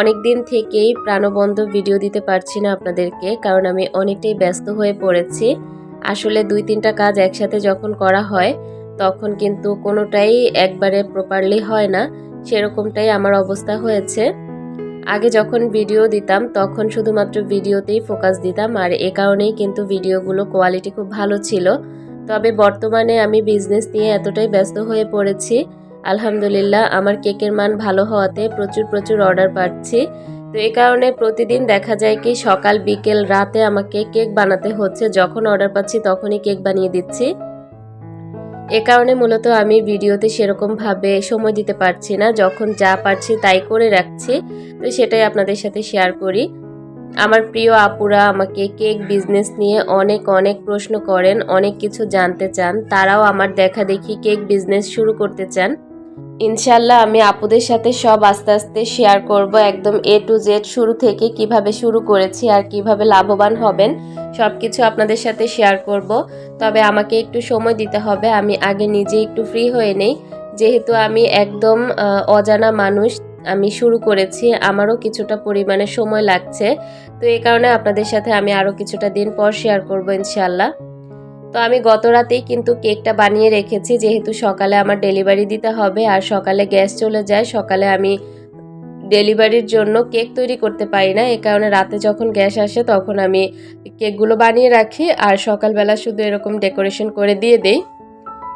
অনেক দিন থেকেই প্রাণবন্ধ ভিডিও দিতে পারছি না আপনাদেরকে, কারণ আমি অনেকটাই ব্যস্ত হয়ে পড়েছি। আসলে দুই তিনটা কাজ একসাথে যখন করা হয়, তখন কিন্তু কোনোটাই একবারে প্রপারলি হয় না, সেরকমটাই আমার অবস্থা হয়েছে। আগে যখন ভিডিও দিতাম, তখন শুধুমাত্র ভিডিওতেই ফোকাস দিতাম, আর এ কারণেই কিন্তু ভিডিওগুলো কোয়ালিটি খুব ভালো ছিল। তবে বর্তমানে আমি বিজনেস নিয়ে এতটাই ব্যস্ত হয়ে পড়েছি আলহামদুলিল্লাহ, আমার কেকের মান ভালো হওয়াতে প্রচুর প্রচুর অর্ডার পাচ্ছি। তো এই কারণে প্রতিদিন দেখা যায় কি, সকাল, বিকেল, রাতে আমাকে কেক বানাতে হচ্ছে। যখন অর্ডার পাচ্ছি তখনই কেক বানিয়ে দিচ্ছি। এ কারণে মূলত আমি ভিডিওতে সেরকমভাবে সময় দিতে পারছি না। যখন যা পারছি তাই করে রাখছি। তো সেটাই আপনাদের সাথে শেয়ার করি। আমার প্রিয় আপুরা আমাকে কেক বিজনেস নিয়ে অনেক অনেক প্রশ্ন করেন, অনেক কিছু জানতে চান। তারাও আমার দেখা দেখি কেক বিজনেস শুরু করতে চান। ইনশাল্লাহ আমি আপুদের সাথে সব আস্তে আস্তে শেয়ার করব একদম এ টু জেড শুরু থেকে কীভাবে শুরু করেছি আর কীভাবে লাভবান হবেন সব কিছু আপনাদের সাথে শেয়ার করব। তবে আমাকে একটু সময় দিতে হবে, আমি আগে নিজে একটু ফ্রি হয়ে নেই। যেহেতু আমি একদম অজানা মানুষ, আমি শুরু করেছি, আমারও কিছুটা পরিমাণে সময় লাগছে। তো এই কারণে আপনাদের সাথে আমি আরও কিছুটা দিন পর শেয়ার করব ইনশাল্লাহ তো আমি গত রাতেই কিন্তু কেকটা বানিয়ে রেখেছি, যেহেতু সকালে আমার ডেলিভারি দিতে হবে আর সকালে গ্যাস চলে যায়, সকালে আমি ডেলিভারির জন্য কেক তৈরি করতে পারি না। এ কারণে রাতে যখন গ্যাস আসে তখন আমি কেকগুলো বানিয়ে রাখি আর সকালবেলা শুধু এরকম ডেকোরেশন করে দিয়ে দেই।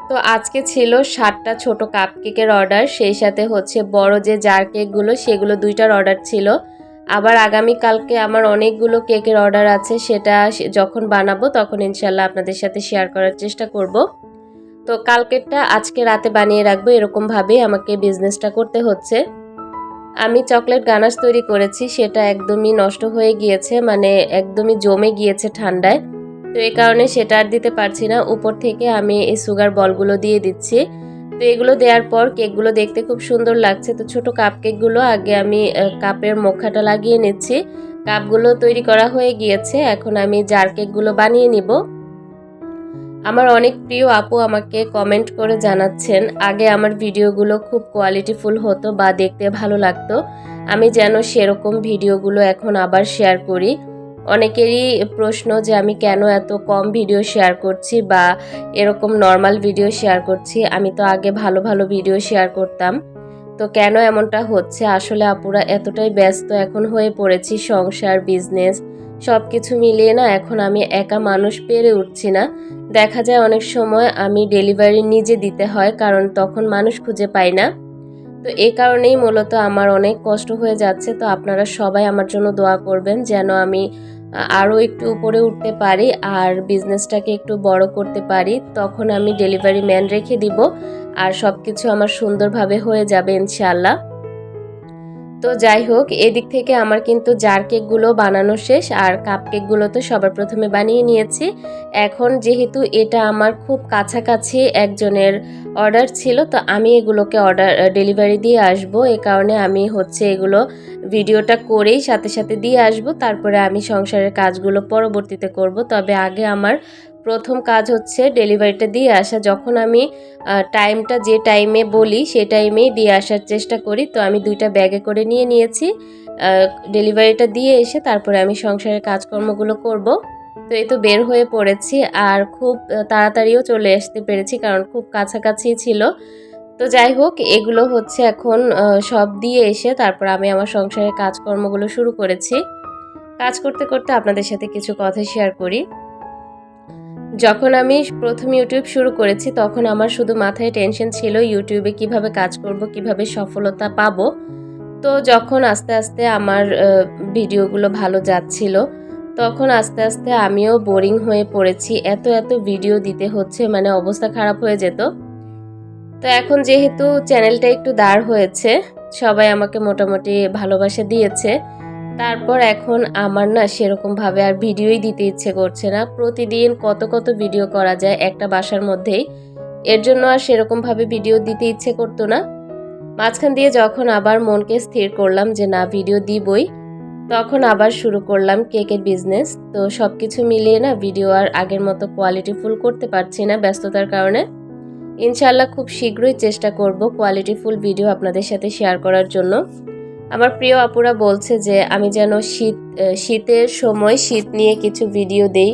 তো আজকে ছিল ষাটটা ছোট কাপ কেকের অর্ডার, সেই সাথে হচ্ছে বড় যে জার কেকগুলো, সেগুলো দুইটার অর্ডার ছিল। আবার আগামীকালকে আমার অনেকগুলো কেকের অর্ডার আছে, সেটা যখন বানাবো তখন ইনশাল্লাহ আপনাদের সাথে শেয়ার করার চেষ্টা করব। তো কালকেরটা আজকে রাতে বানিয়ে রাখব এরকমভাবেই আমাকে বিজনেসটা করতে হচ্ছে। আমি চকলেট গানাশ তৈরি করেছি, সেটা একদমই নষ্ট হয়ে গিয়েছে মানে একদমই জমে গিয়েছে ঠান্ডায়। তো এই কারণে সেটা আর দিতে পারছি না। উপর থেকে আমি এই সুগার বলগুলো দিয়ে দিচ্ছি। তো এগুলো দেওয়ার পর কেকগুলো দেখতে খুব সুন্দর লাগছে। তো ছোট কাপ কেকগুলো আগে আমি কাপের মুখাটা লাগিয়ে নিচ্ছি। কাপগুলো তৈরি করা হয়ে গিয়েছে। এখন আমি জার কেকগুলো বানিয়ে নিব। আমার অনেক প্রিয় আপু আমাকে কমেন্ট করে জানাচ্ছেন, আগে আমার ভিডিওগুলো খুব কোয়ালিটিফুল হতো বা দেখতে ভালো লাগতো। আমি যেন সেরকম ভিডিওগুলো এখন আবার শেয়ার করি। অনেকেরই প্রশ্ন যে আমি কেন এত কম ভিডিও শেয়ার করছি বা এরকম নর্মাল ভিডিও শেয়ার করছি, আমি তো আগে ভালো ভালো ভিডিও শেয়ার করতাম। তো কেন এমনটা হচ্ছে? আসলে আপুরা এতটাই ব্যস্ত এখন হয়ে পড়েছি সংসার বিজনেস সব কিছু মিলিয়ে না এখন আমি একা মানুষ পেরে উঠছি না। দেখা যায় অনেক সময় আমি ডেলিভারি নিজে দিতে হয়, কারণ তখন মানুষ খুঁজে পাই না। তো এ কারণেই মূলত আমার অনেক কষ্ট হয়ে যাচ্ছে। তো আপনারা সবাই আমার জন্য দোয়া করবেন যেন আমি আরও একটু উপরে উঠতে পারি আর বিজনেসটাকে একটু বড় করতে পারি। তখন আমি ডেলিভারি ম্যান রেখে দিব আর সব কিছু আমার সুন্দরভাবে হয়ে যাবে ইনশাল্লাহ তো যাই হোক, এদিক থেকে আমার কিন্তু জার কেকগুলো বানানো শেষ আর কাপ কেকগুলো তো সবার প্রথমে বানিয়ে নিয়েছি। এখন যেহেতু এটা আমার খুব কাছাকাছি একজনের অর্ডার ছিল, তো আমি এগুলোকে অর্ডার ডেলিভারি দিয়ে আসব। এ কারণে আমি হচ্ছে এগুলো ভিডিওটা করেই সাথে সাথে দিয়ে আসব। তারপরে আমি সংসারের কাজগুলো পরবর্তীতে করব। তবে আগে আমার প্রথম কাজ হচ্ছে ডেলিভারিটা দিয়ে আসা। যখন আমি টাইমটা যে টাইমে বলি সেই টাইমেই দিয়ে আসার চেষ্টা করি। তো আমি দুইটা ব্যাগে করে নিয়ে নিয়েছি। ডেলিভারিটা দিয়ে এসে তারপরে আমি সংসারের কাজকর্মগুলো করব। তো এই তো বের হয়ে পড়েছি আর খুব তাড়াতাড়িও চলে আসতে পেরেছি কারণ খুব কাছাকাছি ছিল। তো যাই হোক, এগুলো হচ্ছে এখন সব দিয়ে এসে তারপর আমি আমার সংসারের কাজকর্মগুলো শুরু করেছি। কাজ করতে করতে আপনাদের সাথে কিছু কথা শেয়ার করি। যখন আমি প্রথম ইউটিউব শুরু করেছি, তখন আমার শুধু মাথায় টেনশন ছিল ইউটিউবে কীভাবে কাজ করব, কীভাবে সফলতা পাব। তো যখন আস্তে আস্তে আমার ভিডিওগুলো ভালো যাচ্ছিল, তখন আস্তে আস্তে আমিও বোরিং হয়ে পড়েছি। এত এত ভিডিও দিতে হচ্ছে মানে অবস্থা খারাপ হয়ে যেত। তো এখন যেহেতু চ্যানেলটা একটু দাঁড় হয়েছে, সবাই আমাকে মোটামুটি ভালোবাসা দিয়েছে তারপর এখন আমার না সেরকমভাবে আর ভিডিওই দিতে ইচ্ছে করছে না। প্রতিদিন কত কত ভিডিও করা যায় একটা বাসার মধ্যেই। এর জন্য আর সেরকমভাবে ভিডিও দিতে ইচ্ছে করতো না। মাঝখান দিয়ে যখন আবার মনকে স্থির করলাম যে না, ভিডিও দিবই, তখন আবার শুরু করলাম কেকের বিজনেস। তো সব কিছু মিলিয়ে না ভিডিও আর আগের মতো কোয়ালিটিফুল করতে পারছি না ব্যস্ততার কারণে। ইনশাল্লাহ খুব শীঘ্রই চেষ্টা করব কোয়ালিটিফুল ভিডিও আপনাদের সাথে শেয়ার করার জন্য। আমার প্রিয় আপুরা বলছে যে, আমি যেন শীত শীতের সময় শীত নিয়ে কিছু ভিডিও দেই,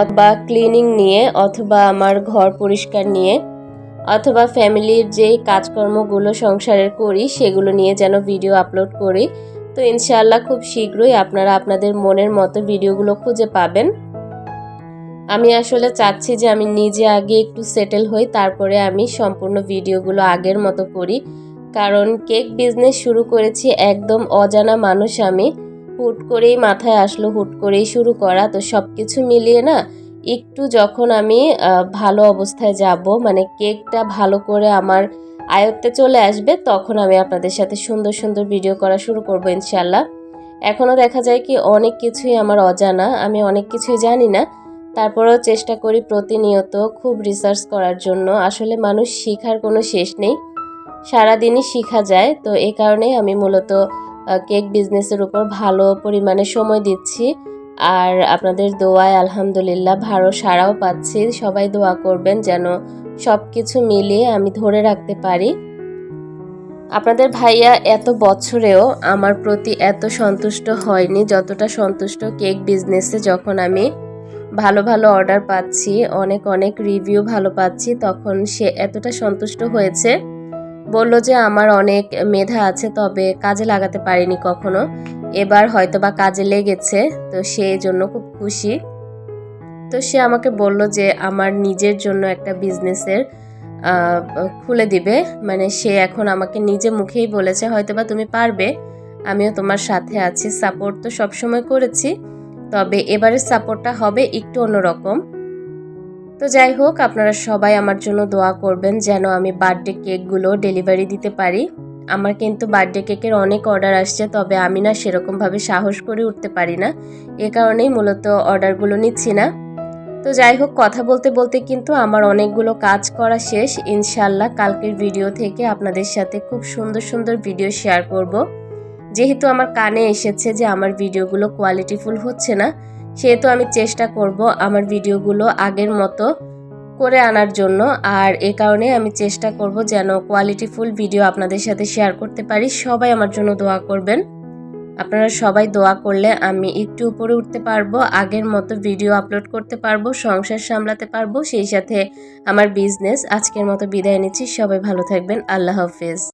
অথবা ক্লিনিং নিয়ে, অথবা আমার ঘর পরিষ্কার নিয়ে, অথবা ফ্যামিলির যেই কাজকর্মগুলো সংসারের করি, সেগুলো নিয়ে যেন ভিডিও আপলোড করি। তো ইনশাআল্লাহ খুব শীঘ্রই আপনারা আপনাদের মনের মতো ভিডিওগুলো খুঁজে পাবেন। আমি আসলে চাচ্ছি যে, আমি নিজে আগে একটু সেটেল হই, তারপরে আমি সম্পূর্ণ ভিডিওগুলো আগের মতো করি। কারণ কেক বিজনেস শুরু করেছি একদম অজানা মানুষ আমি। হুট করেই মাথায় আসলো, হুট করেই শুরু করা। তো সব কিছু মিলিয়ে না একটু যখন আমি ভালো অবস্থায় যাব মানে কেকটা ভালো করে আমার আয়ত্তে চলে আসবে, তখন আমি আপনাদের সাথে সুন্দর সুন্দর ভিডিও করা শুরু করব ইনশাল্লাহ এখনও দেখা যায় কি অনেক কিছুই আমার অজানা, আমি অনেক কিছুই জানি না। তারপরেও চেষ্টা করি প্রতিনিয়ত খুব রিসার্চ করার জন্য। আসলে মানুষ শেখার কোনো শেষ নেই। সারাদিনই শেখা যায়। তো এই কারণেই আমি মূলত কেক বিজনেসের উপর ভালো পরিমাণে সময় দিচ্ছি। আর আপনাদের দোয়ায় আলহামদুলিল্লাহ ভালো সারাও পাচ্ছি। সবাই দোয়া করবেন যেন সব কিছু মিলিয়ে আমি ধরে রাখতে পারি। আপনাদের ভাইয়া এত বছরেও আমার প্রতি এত সন্তুষ্ট হয়নি, যতটা সন্তুষ্ট কেক বিজনেসে যখন আমি ভালো ভালো অর্ডার পাচ্ছি, অনেক অনেক রিভিউ ভালো পাচ্ছি, তখন সে এতটা সন্তুষ্ট হয়েছে। বলল যে আমার অনেক মেধা আছে, তবে কাজে লাগাতে পারিনি কখনো। এবার হয়তো বা কাজে লেগেছে, তো সে জন্য খুব খুশি। তো সে আমাকে বলল যে আমার নিজের জন্য একটা বিজনেসের খুলে দিবে। মানে সে এখন আমাকে নিজে মুখেই বলেছে হয়তো বা তুমি পারবে। আমিও তোমার সাথে আছি। সাপোর্ট তো সবসময় করেছি, তবে এবারের সাপোর্টটা হবে একটু অন্যরকম। তো যাই হোক, আপনারা সবাই আমার জন্য দোয়া করবেন যেন আমি বার্থডে কেকগুলো ডেলিভারি দিতে পারি। আমার কিন্তু বার্থডে কেকের অনেক অর্ডার আসছে, তবে আমি না সেরকমভাবে সাহস করে উঠতে পারি না। এ কারণেই মূলত অর্ডারগুলো নিচ্ছি না। তো যাই হোক, কথা বলতে বলতে কিন্তু আমার অনেকগুলো কাজ করা শেষ। ইনশাল্লাহ কালকের ভিডিও থেকে আপনাদের সাথে খুব সুন্দর সুন্দর ভিডিও শেয়ার করব। যেহেতু আমার কানে এসেছে যে আমার ভিডিওগুলো কোয়ালিটিফুল হচ্ছে না সেহেতু আমি চেষ্টা করব আমার ভিডিওগুলো আগের মতো করে আনার জন্য। আর এ কারণে আমি চেষ্টা করব যেন কোয়ালিটিফুল ভিডিও আপনাদের সাথে শেয়ার করতে পারি। সবাই আমার জন্য দোয়া করবেন। আপনারা সবাই দোয়া করলে আমি একটু উপরে উঠতে পারব, আগের মতো ভিডিও আপলোড করতে পারব, সংসার সামলাতে পারব। সেই সাথে আমার বিজনেস আজকের মতো বিদায় নিচ্ছি। সবাই ভালো থাকবেন। আল্লাহ হাফেজ।